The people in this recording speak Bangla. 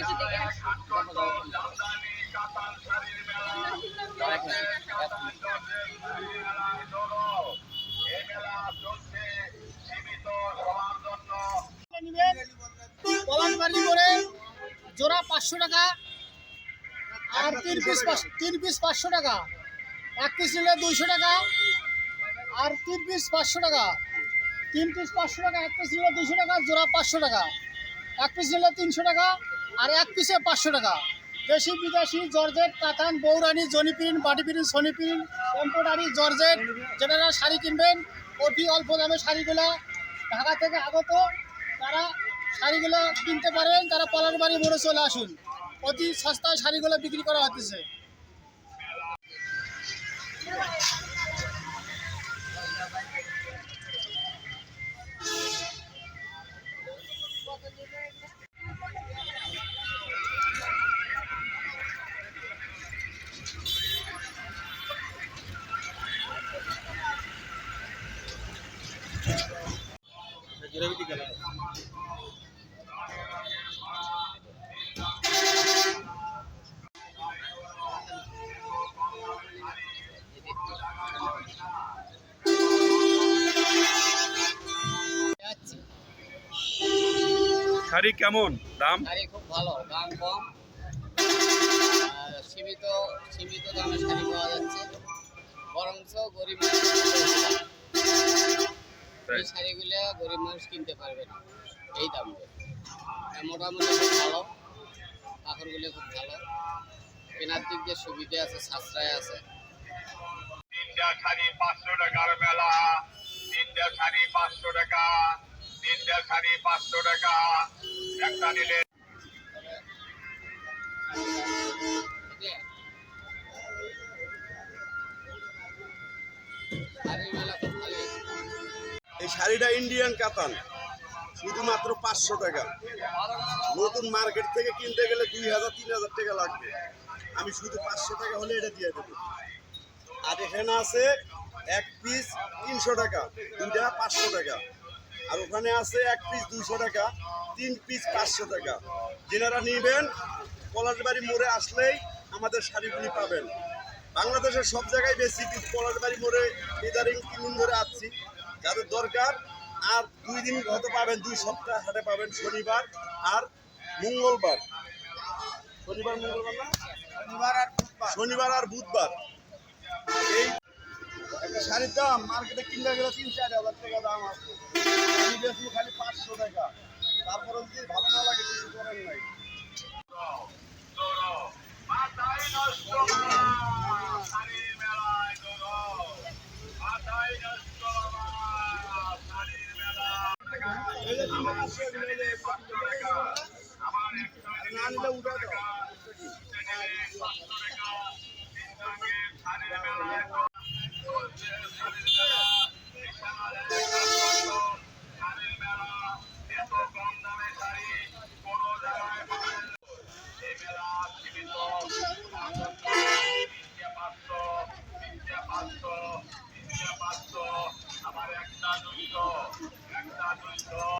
একটু দেখে করে জোড়া পাঁচশো টাকা আর তিন পিস তিন পিস পাঁচশো টাকা। এক পিস নিলে দুইশো টাকা আর তিন পিস পাঁচশো টাকা। তিন পিস পাঁচশো টাকা, এক পিস নিলে দুশো টাকা, জোড়া পাঁচশো টাকা। এক পিস নিলে তিনশো টাকা আর এক পিসে পাঁচশো টাকা। দেশি বিদেশি জর্জেট, কাতান বৌরানি জনিপিন সনি সনিপিন এম্পোডারি জর্জেট, যেনারা শাড়ি কিনবেন, অতি অল্প দামে শাড়িগুলো ঢাকা থেকে আগত, তারা শাড়িগুলো কিনতে পারেন, তারা পলার বাড়ি মোড়ে চলে আসুন। অতি সস্তায় শাড়িগুলো বিক্রি করা হতেছে শাড়ি কেমন? দাম? খুব ভালো দাম কম। এই শাড়িগুলো গরিব মানুষ কিনতে পারবে না। এই দাম মোটামুটি খুব ভালো। কাপড়গুলো খুব ভালো। কেনার দিক দিয়ে সুবিধা আছে, সাশ্রয় আছে। তিনটা শাড়ি পাঁচশো টাকার মেলা। তিনটা শাড়ি পাঁচশো টাকা। তিনটা শাড়ি পাঁচশো টাকা। একটা নিলে এই শাড়িটা ইন্ডিয়ান কাতান শুধুমাত্র পাঁচশো টাকা। নতুন মার্কেট থেকে কিনতে গেলে দুই হাজার, তিন হাজার টাকা লাগবে। আমি শুধু পাঁচশো টাকা হলে এটা দিয়ে দেবো। আর এখানে আছে এক পিস তিনশো টাকা, দুইটা পাঁচশো টাকা। আর ওখানে আছে এক পিস দুশো টাকা, তিন পিস পাঁচশো টাকা। যেনারা নেবেন, পলাশবাড়ি মোড়ে আসলেই আমাদের শাড়িগুলি পাবেন। বাংলাদেশের সব জায়গায় বেশি কিন্তু পলাশবাড়ি মোড়ে ইদারিং তিন ধরে আসছি যাদের দরকার আর দুই দিন হতে পাবেন দুই সপ্তাহ হাটে পাবেন শনিবার আর মঙ্গলবার। শনিবার মঙ্গলবার না? শনিবার আর বুধবার। শনিবার আর বুধবার। এই একটা শাড়ির দাম মার্কেটে কিনতে গেলে তিন চার হাজার টাকা দাম বেশি খালি পাঁচশো টাকা। তারপরে যদি ভালো না লাগে কিছু করেন আমার একটা দুইশো একটা দুইশো